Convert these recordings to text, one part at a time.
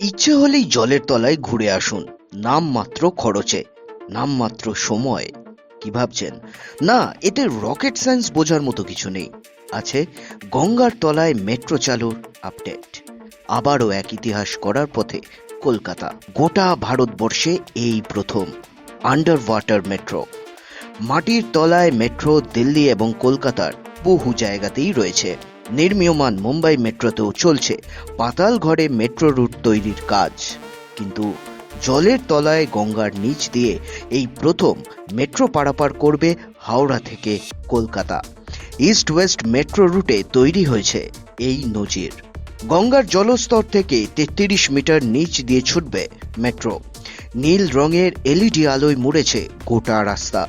ইচ্ছে হলেই জলের তলায় ঘুরে আসুন। নামমাত্র খরচে নামমাত্র সময়। কি ভাবছেন? না, এতে রকেট সায়েন্স বোঝার মতো কিছু নেই। আছে গঙ্গার তলায় মেট্রো চালুর আপডেট। আবারও এক ইতিহাস করার পথে কলকাতা। গোটা ভারতবর্ষে এই প্রথম আন্ডার ওয়াটার মেট্রো মাটির তলায় মেট্রো দিল্লি এবং কলকাতার বহু জায়গাতেই রয়েছে। নির্মীয়মান মুম্বাই মেট্রোতেও চলছে পাতাল ঘরে মেট্রো রুট তৈরির কাজ। কিন্তু জলের তলায় গঙ্গার নিচ দিয়ে এই প্রথম মেট্রো পারাপার করবে হাওড়া থেকে কলকাতা। ইস্ট ওয়েস্ট মেট্রো রুটে তৈরি হয়েছে এই নজির। গঙ্গার জলস্তর থেকে তেত্রিশ মিটার নিচ দিয়ে ছুটবে মেট্রো। নীল রঙের এলইডি আলোয় মুড়েছে গোটা রাস্তা।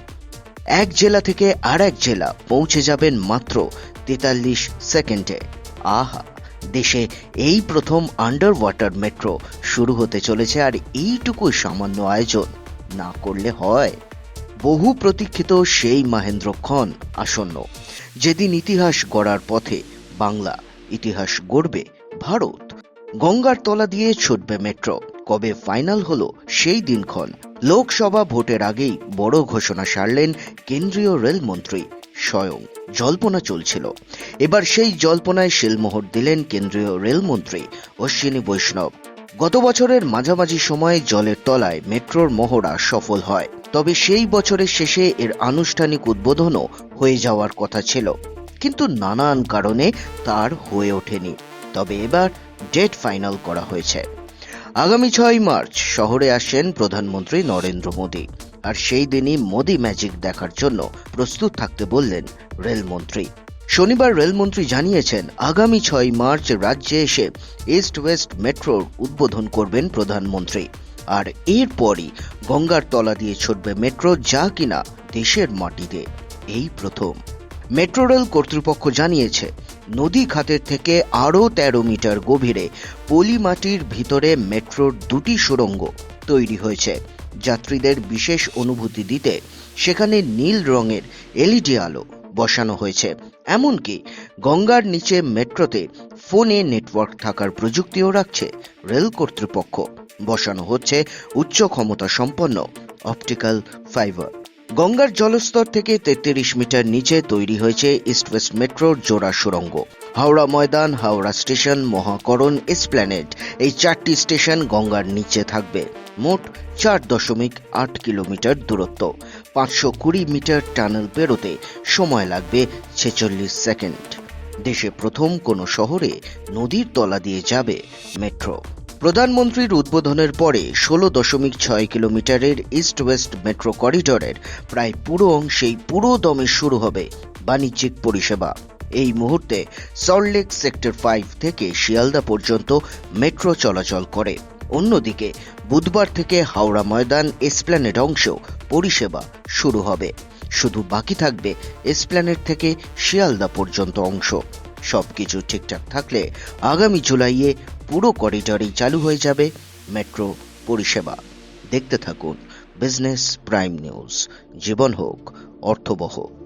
এক জেলা থেকে আর এক জেলা পৌঁছে যাবেন মাত্র তেতাল্লিশ সেকেন্ডে। আহা, দেশে এই প্রথম আন্ডার ওয়াটার মেট্রো শুরু হতে চলেছে আর এইটুকুই সামান্য আয়োজন না করলে হয়। বহু প্রতীক্ষিত সেই মাহেন্দ্রক্ষণ আসন্ন। যেদিন ইতিহাস গড়ার পথে বাংলা ইতিহাস গড়বে ভারত। গঙ্গার তলা দিয়ে ছুটবে মেট্রো। কবে ফাইনাল হলো সেই দিনক্ষণ লোকসভা ভোটের আগেই বড় ঘোষণা সারলেন কেন্দ্রীয় রেলমন্ত্রী স্বয়ং। জল্পনা চলছিল। এবার সেই জল্পনায় শিলমোহর দিলেন কেন্দ্রীয় রেলমন্ত্রী অশ্বিনী বৈষ্ণব। গত বছরের মাঝামাঝি সময়ে জলের তলায় মেট্রোর মহড়া সফল হয়। তবে সেই বছরের শেষে এর আনুষ্ঠানিক উদ্বোধনও হয়ে যাওয়ার কথা ছিল। কিন্তু নানান কারণে তার হয়ে ওঠেনি। তবে এবার ডেট ফাইনাল করা হয়েছে। আগামী ছয় মার্চ শহরে আসেন প্রধানমন্ত্রী নরেন্দ্র মোদী। আর সেই দিনই মোদি ম্যাজিক দেখার জন্য প্রস্তুত থাকতে বললেন রেলমন্ত্রী। শনিবার রেলমন্ত্রী জানিয়েছেন, আগামী ছয় মার্চ রাজ্যে এসে ইস্ট ওয়েস্ট মেট্রোর উদ্বোধন করবেন প্রধানমন্ত্রী। আর এরপরই গঙ্গার তলা দিয়ে ছুটবে মেট্রো যা কিনা দেশের মাটিতে। এই প্রথম। মেট্রো রেল কর্তৃপক্ষ জানিয়েছে নদী খাতের থেকে আরও তেরো মিটার গভীরে পলিমাটির ভিতরে মেট্রোর দুটি সুড়ঙ্গ তৈরি হয়েছে। যাত্রীদের বিশেষ অনুভূতি দিতে সেখানে নীল রঙের এলইডি আলো বসানো হয়েছে। এমনকি গঙ্গার নিচে মেট্রোতে ফোনে নেটওয়ার্ক থাকার প্রযুক্তিও রাখছে রেল কর্তৃপক্ষ। বসানো হচ্ছে উচ্চ ক্ষমতা সম্পন্ন অপটিক্যাল ফাইবার। গঙ্গার জলস্তর থেকে তেত্রিশ মিটার নিচে তৈরি হয়েছে ইস্ট ওয়েস্ট মেট্রোর জোড়া সুড়ঙ্গ। হাওড়া ময়দান, হাওড়া স্টেশন, মহাকরণ এসপ্ল্যানেড এই চারটি স্টেশন গঙ্গার নিচে থাকবে। মোট চার দশমিক আট কিলোমিটার দূরত্ব। পাঁচশো কুড়ি মিটার টানেল পেরোতে সময় লাগবে ছেচল্লিশ সেকেন্ড। দেশে প্রথম কোনো শহরে নদীর তলা দিয়ে যাবে মেট্রো। প্রধানমন্ত্রীর উদ্বোধনের পরে ষোলো দশমিক ছয় কিলোমিটারের ইস্ট ওয়েস্ট মেট্রো করিডোরের প্রায় পুরো অংশেই পুরো দমে শুরু হবে বাণিজ্যিক পরিষেবা। এই মুহূর্তে সল্টলেক সেক্টর ফাইভ থেকে শিয়ালদা পর্যন্ত মেট্রো চলাচল করে। অন্যদিকে বুধবার থেকে হাওড়া ময়দান এসপ্ল্যানেড অংশেও পরিষেবা শুরু হবে। শুধু বাকি থাকবে এসপ্ল্যানেড থেকে শিয়ালদা পর্যন্ত অংশ। সবকিছু ঠিকঠাক থাকলে আগামী জুলাইয়ে পুরো করিডরেই চালু হয়ে যাবে মেট্রো পরিষেবা। দেখতে থাকুন বিজনেস প্রাইম নিউজ। জীবন হোক, অর্থবহ।